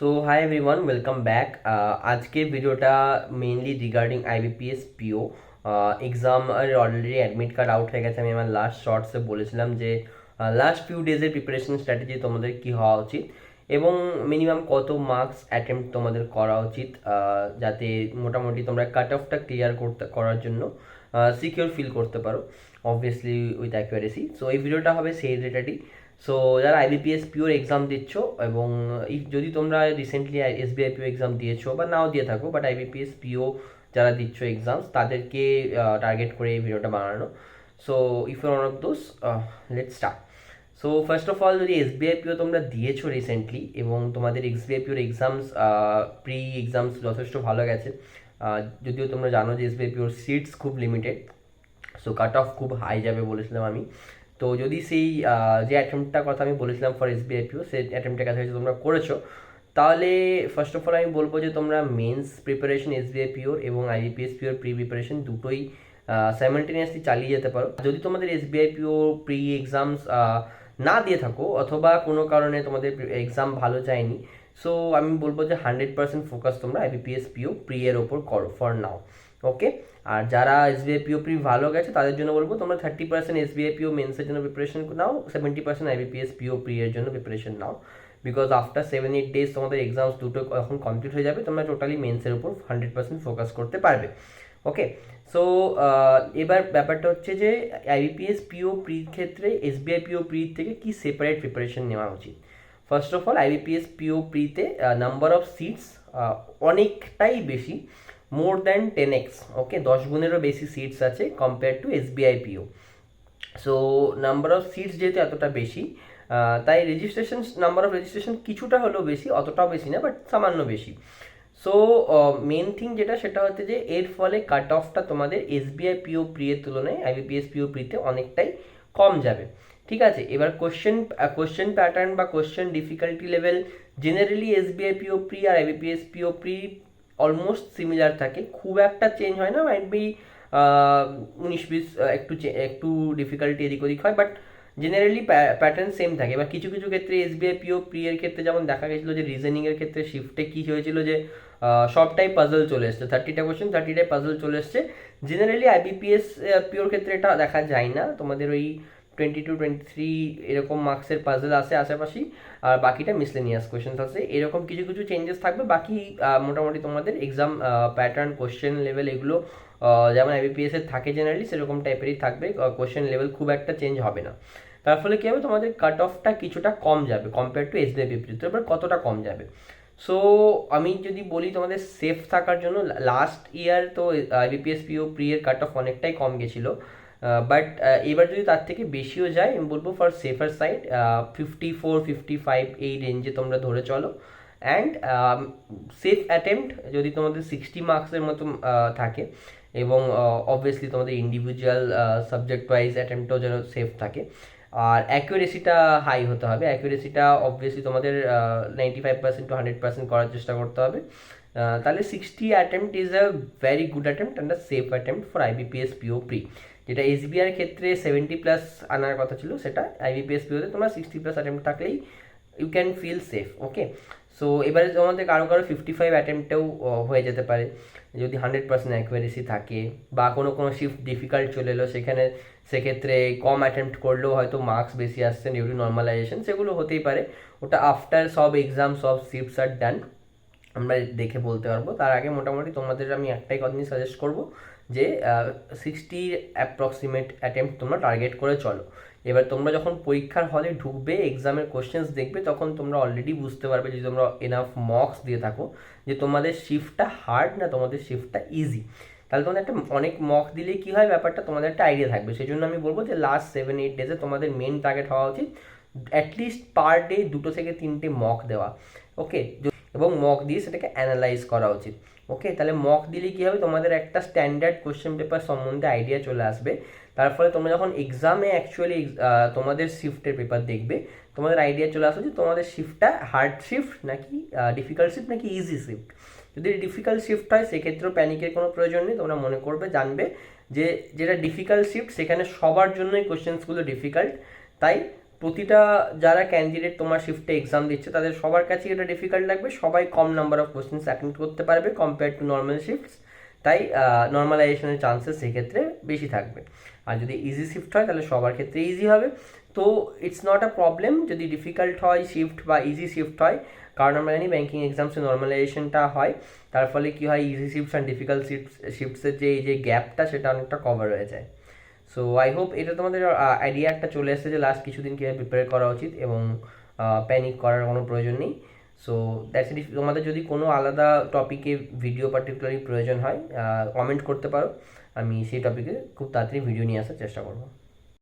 So hi everyone welcome back আজকের ভিডিওটা mainly regarding IBPS PO exam already admit card out হয়ে গেছে। আমি আমার লাস্ট শর্টসে বলেছিলাম যে লাস্ট ফিউ ডেজের প্রিপারেশন স্ট্র্যাটেজি তোমাদের কি হওয়া উচিত এবং মিনিমাম কত মার্কস অ্যাটেম্প্ট তোমাদের করা উচিত আহ, যাতে মোটামুটি তোমরা কাট অফটা ক্লিয়ার করতে করার জন্য সিকিউর ফিল করতে পারো অবভিয়াসলি উইথ অ্যাকুয়ারেসি সো এই ভিডিওটা হবে সেই রিলেটেডই সো যারা আইবিপিএস পিওর এক্সাম দিচ্ছ এবং যদি তোমরা রিসেন্টলি এসবিআই পিও এক্সাম দিয়েছ বা নাও দিয়ে থাকো বাট আইবিপিএস পিও যারা দিচ্ছ এক্সামস তাদেরকে টার্গেট করে এই ভিডিওটা বানানো। So if you're one of those let start so first of all যদি এসবিআই পিও তোমরা দিয়েছ রিসেন্টলি এবং তোমাদের এসবিআই পিওর এক্সামস প্রি এক্সামস যথেষ্ট ভালো গেছে যদিও তোমরা জানো যে এসবিআই পিওর সিটস খুব লিমিটেড সো কাট অফ খুব হাই যাবে বলেছিলাম আমি। তো যদি সেই যে অ্যাটেম্পটার কথা আমি বলেছিলাম ফর এস এসবিআই পিও সেই অ্যাটেম্পটের কাছাকাছি তোমরা করেছ, তাহলে ফার্স্ট অফ অল আমি বলব যে তোমরা মেন্স প্রিপারেশন এস এসবিআই পিওর এবং আইবিপিএস পিওর প্রি প্রিপারেশন দুটোই সাইমালটেনিয়াসলি চালিয়ে যেতে পারো। যদি তোমাদের S SBI PO pre exams না দিয়ে থাকো অথবা কোনো কারণে তোমাদের এক্সাম ভালো যায়নি সো আমি বলব যে হান্ড্রেড পার্সেন্ট ফোকাস তোমরা আইবিপিএস পিও প্রি এর ওপর করো ফর নাও ওকে আর যারা এস এসবিআই পিও প্রি ভালো গেছে, তাদের জন্য বলব, তোমরা thirty percent S SBI PO মেন্সের জন্য প্রিপারেশন নাও seventy percent IBPS PO pre এর জন্য preparation now. Because after seven eight days তোমাদের এক্সামস দুটো এখন কমপ্লিট হয়ে যাবে, তোমরা টোটালি মেন্সের উপর হান্ড্রেড পার্সেন্ট ফোকাস করতে পারবে। ওকে সো এবার ব্যাপারটা হচ্ছে যে আইবিপিএস পিও প্রির ক্ষেত্রে এস এসবিআই পিও প্রির থেকে কি সেপারেট প্রিপারেশন নেওয়া উচিত? First of all IBPS PO প্রিতে number of seats অনেকটাই বেশি। More than ten X okay দশ গুণেরও বেশি সিটস আছে compare to SBI PO so number of seats যেহেতু এতটা বেশি তাই রেজিস্ট্রেশন নাম্বার অফ রেজিস্ট্রেশন কিছুটা হলেও বেশি, অতটাও বেশি না বাট সামান্য বেশি। সো মেন থিং যেটা, সেটা হচ্ছে যে, এর ফলে কাট অফটা তোমাদের এসবিআই পিও প্রি এর তুলনায় আইবিপিএস পিও প্রিতে অনেকটাই কম যাবে। ঠিক আছে? এবার কোশ্চেন কোশ্চেন প্যাটার্ন বা question difficulty level generally SBI PO pre আর IBPS PO pre almost similar থাকে। খুব একটা চেঞ্জ হয় না মাইট বি উনিশ বিশ একটু একটু ডিফিকাল্টি এদিক ওদিক হয় বাট জেনারেলি প্যাটার্ন সেম থাকে। এবার কিছু কিছু ক্ষেত্রে এসবিআই পিও প্রি এর ক্ষেত্রে যেমন দেখা গেছিল যে রিজনিং এর ক্ষেত্রে শিফটে কী হয়েছিল যে সবটাই পাজল চলে এসছে। থার্টিটা কোশ্চেন থার্টিটাই পাজল চলে এসছে। জেনারেলি আইবিপিএস পিওর ক্ষেত্রে এটা দেখা যায় না। তোমাদের ওই টোয়েন্টি টু টোয়েন্টি থ্রি এরকম মার্কসের পাজল আছে আশেপাশেই। আর বাকিটা মিসলেনিয়াস কোয়েশ্চেন আছে। এরকম কিছু কিছু চেঞ্জেস থাকবে। বাকি মোটামুটি তোমাদের এক্সাম প্যাটার্ন কোশ্চেন লেভেল এগুলো যেমন আইবিপিএস এর থাকে জেনারেলি সেরকম টাইপেরই থাকবে। কোশ্চেন লেভেল খুব একটা চেঞ্জ হবে না। তার ফলে কী হবে? তোমাদের কাট অফটা কিছুটা কম যাবে কম্পেয়ার টু এসবিআই পিপিতে এবার কতটা কম যাবে? সো আমি যদি বলি তোমাদের সেফ থাকার জন্য লাস্ট ইয়ার তো আইবিপিএস পিও প্রি এর কাট অফ অনেকটাই কম গেছিল। বাট এবার যদি তার থেকে বেশিও যায়, আমি বলব for safer side fifty four fifty five এই রেঞ্জে তোমরা ধরে চলো। অ্যান্ড সেফ অ্যাটেম্প্ট যদি তোমাদের সিক্সটি মার্কসের মতো থাকে এবং অবভিয়াসলি তোমাদের ইন্ডিভিজুয়াল সাবজেক্ট ওয়াইজ অ্যাটেম্পটও যেন সেফ থাকে। আর অ্যাকুরেসিটা হাই হতে হবে। অ্যাকুরেসিটা অবভিয়াসলি তোমাদের ninety five percent to hundred percent করার চেষ্টা করতে হবে। তাহলে sixty attempt is a very good attempt and a safe attempt for IBPS PO pre যেটা এসবিআর ক্ষেত্রে সেভেন্টি প্লাস আনার কথা ছিল, সেটা আইবিপিএস পিওতে তোমার সিক্সটি প্লাস অ্যাটেম্প্ট থাকলেই you can feel safe okay so এবারে তোমাদের কারও কারও ফিফটি ফাইভ অ্যাটেম্পটেও হয়ে যেতে পারে। যদি হান্ড্রেড পার্সেন্ট অ্যাকুয়ারেসি থাকে বা কোনো কোনো শিফট ডিফিকাল্ট চলে এলো, সেখানে সেক্ষেত্রে কম অ্যাটেম্প্ট করলেও হয়তো মার্কস বেশি আসছে ডিউ নর্মালাইজেশন সেগুলো হতেই পারে। ওটা আফটার সব এক্সাম সব শিফটস আর ডান আমরা দেখে বলতে পারব। তার আগে মোটামুটি তোমাদের আমি একটাই কথা সাজেস্ট করব যে সিক্সটি অ্যাপ্রক্সিমেট অ্যাটেম্প তোমরা টার্গেট করে চলো। এবার তোমরা যখন পরীক্ষার হলে ঢুকবে এক্সামের কোশ্চেন্স দেখবে, তখন তোমরা অলরেডি বুঝতে পারবে যে তোমরা এনাফ মক্স দিয়ে থাকো যে তোমাদের শিফটটা হার্ড না তোমাদের শিফটটা ইজি তাহলে তোমাদের একটা অনেক মক দিলে কী হয় ব্যাপারটা? তোমাদের একটা আইডিয়া থাকবে। সেই জন্য আমি বলব যে লাস্ট সেভেন এইট ডেজে তোমাদের মেন টার্গেট হওয়া উচিত। অ্যাটলিস্ট পার ডে দুটো থেকে তিনটে মক দেওয়া। ওকে এবং মক দিয়ে সেটাকে অ্যানালাইজ করা উচিত। ওকে তাহলে মক দিলে কী হবে? তোমাদের একটা স্ট্যান্ডার্ড কোশ্চেন পেপার সম্বন্ধে আইডিয়া চলে আসবে। তার ফলে তোমরা যখন এক্সামে অ্যাকচুয়ালি তোমাদের শিফটের পেপার দেখবে, তোমাদের আইডিয়া চলে আসবে যে তোমাদের শিফটটা হার্ড শিফট নাকি ডিফিকাল্ট শিফট নাকি ইজি শিফট যদি ডিফিকাল্ট শিফট হয়, সেক্ষেত্রেও প্যানিকের কোনো প্রয়োজন নেই। তোমরা মনে করবে, জানবে যে যেটা ডিফিকাল্ট শিফট সেখানে সবার জন্যই কোশ্চেন্সগুলো ডিফিকাল্ট তাই প্রতিটা যারা ক্যান্ডিডেট তোমার শিফটে এক্সাম দিচ্ছে, তাদের সবার কাছে এটা ডিফিকাল্ট লাগবে। সবাই কম নাম্বার অফ কোশ্চেন্স অ্যাটেন্ড করতে পারবে কম্পেয়ার টু নর্মাল শিফটস তাই নর্মালাইজেশনের চান্সেস সেক্ষেত্রে বেশি থাকবে। আর যদি ইজি শিফট হয়, তাহলে সবার ক্ষেত্রে ইজি হবে। তো ইটস নট আ প্রবলেম যদি ডিফিকাল্ট হয় শিফট বা ইজি শিফট হয়। কারণ আমরা জানি ব্যাঙ্কিং এক্সামসে নর্মালাইজেশনটা হয়। তার ফলে কী হয় easy shifts and difficult shifts শিফটসের যে, এই যে গ্যাপটা সেটা অনেকটা কভার হয়ে যায়। সো আই হোপ এটা তোমাদের আইডিয়া একটা চলে এসেছে যে লাস্ট কিছুদিন কীভাবে প্রিপেয়ার করা উচিত এবং প্যানিক করার কোনো প্রয়োজন নেই। সো দ্যাটস ইট তোমাদের যদি কোনো আলাদা টপিকে ভিডিও পার্টিকুলারলি প্রয়োজন হয় কমেন্ট করতে পারো। আমি সেই টপিকে খুব তাড়াতাড়ি ভিডিও নিয়ে আসার চেষ্টা করব।